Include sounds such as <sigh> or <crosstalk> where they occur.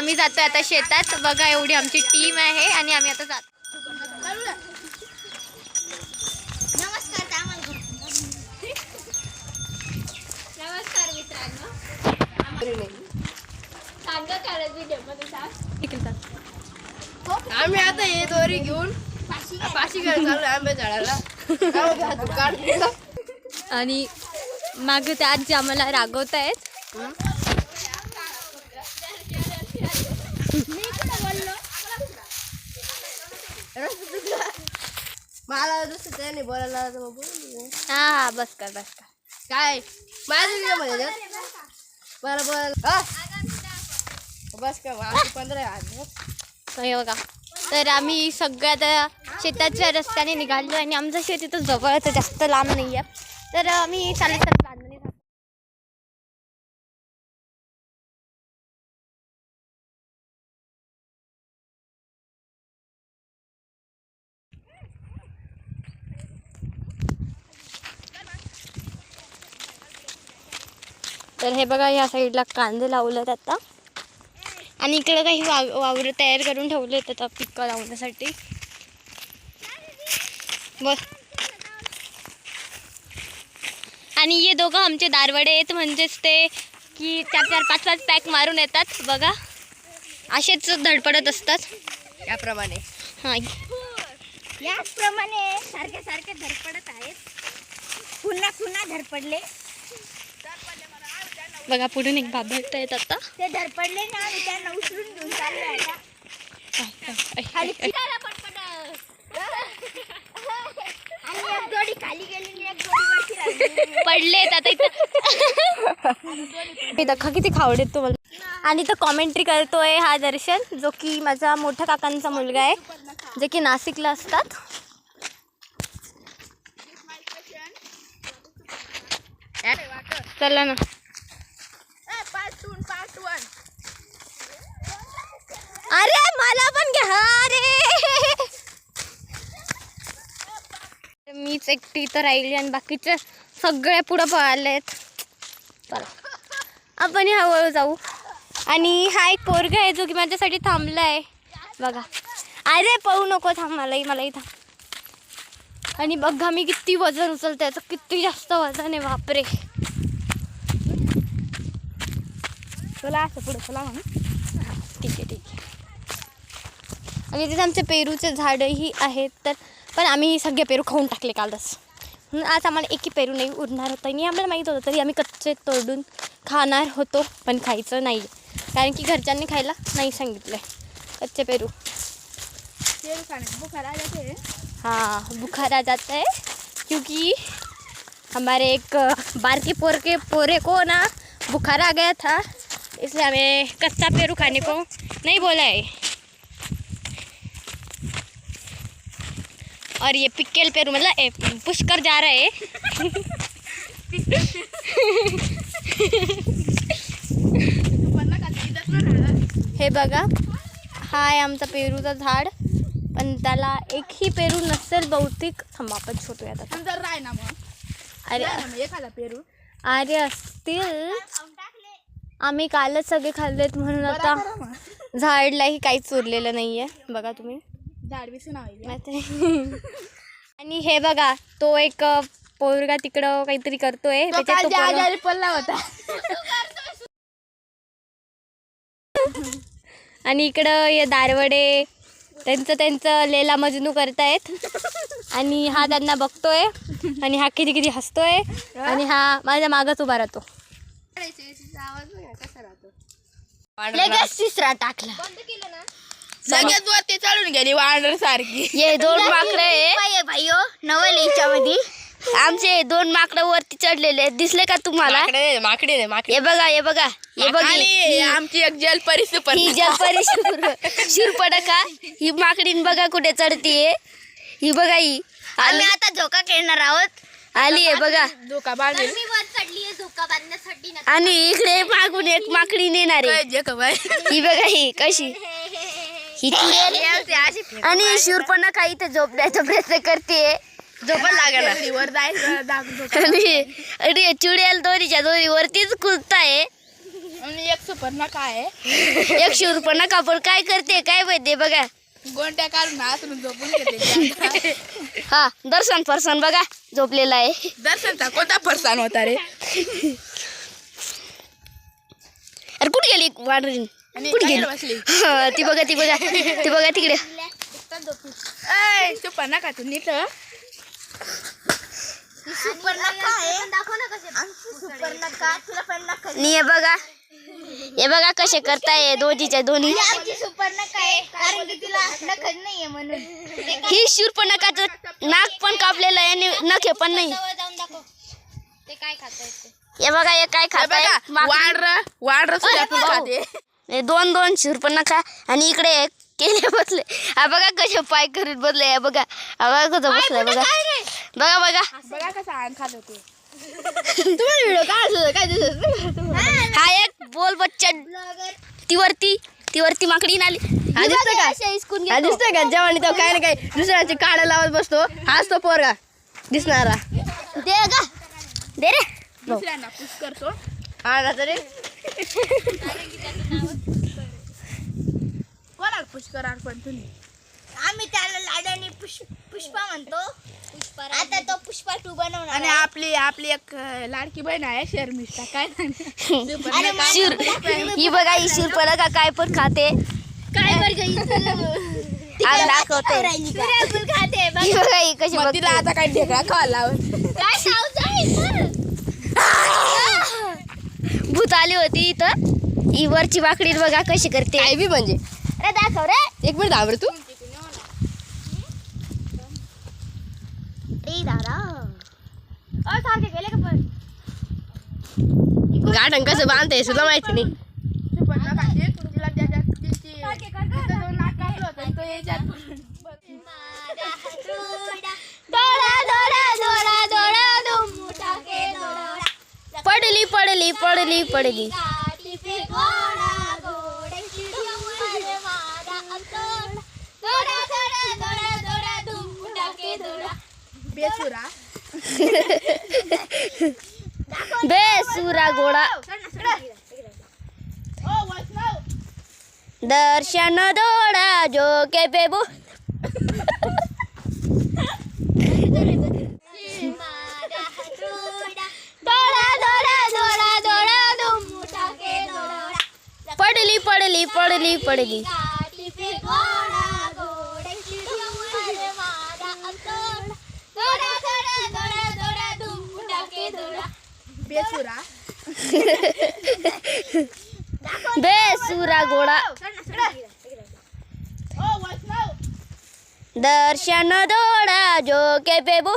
आम्ही जातोय आता शेतात. बघा एवढी आमची टीम आहे आणि आम्ही आता जातो. नमस्कार मित्रांनो. आम्ही आता हे दोरी घेऊन पाशी घ्यायला चालू आंबे झाडाला. आणि मागे ते आजी आम्हाला रागवत आहेत मला दुसरं त्याने बोलायला तर. हा हा बस कर बस कर काय माझ्या video मध्ये ना? बरं बोल हा. बस का मग आमचे पंधरा. हे बघा तर आम्ही सगळ्यात शेताच्या रस्त्याने निघालो आणि आमचं शेत इथं जवळच आहे, जास्त लांब नाही आहे तर आम्ही चालत चालत बांधणी तर हे बघा या साईडला कांदे लावलेत आता. आणि इकडे काही वाव वावरं तयार करून ठेवले आहेत आता पिकं लावण्यासाठी. बस आणि हे दोघं आमचे दारवडे आहेत म्हणजेच ते की चार चार पाच पाच पॅक मारून येतात बघा. असेच धडपडत असतात. याप्रमाणे. हां. याचप्रमाणे सारखे सारखे धडपडत आहेत. पुन्हा पुन्हा धडपडले. बघा पुढून एक बाबळत आहेत आता. ते धडपडले ना मी त्यांना उचलून घेऊन चालले आता. खाली फिरायला पटपट आणि एक जोडी खाली गेली आणि एक जोडी वरती राहिली. पडलेत आता इथं. हे दखा किती खावडेत तुम्हाला. आणि तो कॉमेंट्री करतोय हा दर्शन जो की माझा मोठ्या काकांचा मुलगा आहे जे की नाशिकला असतात. चला ना. अरे मला पण घ्या. अरे. मीच एकटी तर राहिली आणि बाकीचे सगळे पुढं पळालेत. चला. आपण हळूहळू जाऊ. आणि हा एक पोरगा आहे जो की माझ्यासाठी थांबला आहे बघा. अरे पळू नको थांब. मलाही मलाही थांब. आणि बघा मी किती वजन उचलते. याचं किती जास्त वजन आहे. बापरे. चला असं पुढे चला म्हणून. ठीक आहे ठीक आहे. आणि तिथे आमचे पेरूचे झाडंही आहेत तर पण आम्ही सगळे पेरू खाऊन टाकले कालच. म्हणून आज आम्हाला एकही पेरू नाही उरणार होतं. आणि आम्हाला माहीत होतं तरी आम्ही कच्चे तोडून खाणार होतो पण खायचं नाही. कारण की घरच्यांनी खायला नाही सांगितलं. कच्चे पेरू. खाणे. बुखार जाते हाँ बुखार आ जाता है क्योंकि हमारे एक बार के पोर के पोरे को ना बुखार आ गया था. इसलिए हमें कच्चा पेरू खाने को नहीं बोला है। और ये पिक्केल पेरू मतलब ए, पुष्कर जा रहा है। हे बघा हा आहे आमचा पेरूचा झाड पण त्याला एकही पेरू नसेल बहुतेक. थांबा आपण छोटूया आता. राय ना मग. अरे एखादा पेरू. अरे असतील. आम्ही कालच सगळे खाल्लेत म्हणून आता. झाडलाही काहीच उरलेलं नाहीये. बघा तुम्ही. आहे. आणि हे बघा तो एक पोरगा तिकडं काहीतरी करतोय. त्याच्यात पडला होता. आणि इकडं हे दारवडे त्यांचं त्यांचं लेला मजनू करतायत. आणि हा त्यांना बघतोय. आणि हा किती किती हसतोय. आणि हा माझ्या मागच उभा राहतो. लगेच तिसरा टाकला. सगळ्यात वरती चढून गेली वांडर सारखी. ये दोन माकडे भाईयो नवल याच्यामध्ये. आमचे दोन माकडं वरती चढलेले दिसले का तुम्हाला? माकडे हे बघा हे बघा. हे बघ. आमची एक जल परिस्थिती ही जलपरी शिर शिरपडका ही माकडीन बघा कुठे चढतीये ही बघा ही. आम्ही आता झोका खेळणार आहोत. आली आहे बघा. धोका बांधेल. आणि इकडे मागून एक माकडी नेणार. आहे काय? ही बघा ही कशी? <laughs> ही चुडेल आणि शूरपणा इथे झोपण्याचा प्रयत्न करते. झोपण लागेल. आणि आणि चुडेल दोरीच्या दोरी वरतीच कुदताय आणि एक सुपर्णका आहे. एक शिवरपणा कापड काय करते काय माहिती बघा. गोंट्या काढून आतून झोपून घेते. <laughs> हा दर्शन फरसन बघा झोपलेला आहे. दर्शनचा कोणता फरसान होता रे? अरे कुठे गेली वाढरीन आणि कुठे बाहेर गेली? बसली. हा, ती बघा ती बघा ती बघा तिकडे. ऐ तू नीट. हं? सुपर्णका आहे सुपर्णका तुला पण नका हे बघा हे बघा कसे करताय दोन्हीच्या दोन्ही. आमची सुपर्णका आहे कारण की तिला नखच नाहीये म्हणून. ही शूर्पणखाचं नाक पण कापलेलं आहे आणि नखे पण नाही. हे बघा हे काय हे खाताय? सुद्धा पण भाऊ. खाते. हे दोन दोन शूर्पणखा आणि इकडे एक केले बसले. हा बघा कसे पाय करीत बसले. हे बघा हा बघा कसं बसलाय बघा. बघा बघा. बघा कसा अंग खात होते. <laughs> तुम्हाला व्हिडिओ काय काय दिसत हा एक बोल बच्चा ती वरती ती वरती माकडी नाली. हा दिसतोय का? हा दिसतोय का? जेव्हा तो काय ना काय दुसऱ्याचे काढा लावत बसतो. हाच तो पोरगा. दिसणारा. दे गा. दे रे. दुसऱ्यांना पुश करतो हा तरी कोणाला पुश करा पण तुम्ही आम्ही त्याला लाडाने पुष्पा म्हणतो. आता तो पुष्पा टू बनवणार आणि आपली आपली एक अं, लाडकी बहीण आहे शर्मिष्ठा. काय सुपर्णका. शिर ही बघा ही शिरपणखा काय पण खाते. काय बरं <laughs> आज दाखवते खाते ही बघा ही कशी मग तिला बघते आता ढेकळा खावा लावत काय <laughs> भूत आली होती इथं. ही वरची बाकडी बघा कशी करते. काय बी म्हणजे? अरे दाखव रे. एक मिनिट थांब रे तू. गार्डन कसं बांधते सुद्धा माहिती नाही. पडली पडली पडली पडली. बेसुरा. बेसुरा घोडा ओ वैष्णव दर्शन दोडा जो के बेबू पडली पडली पडली पडली बेसुरा। <laughs> बेसुरा घोडा। ओ वैष्णव। दर्शन दोडा जो के बेबू।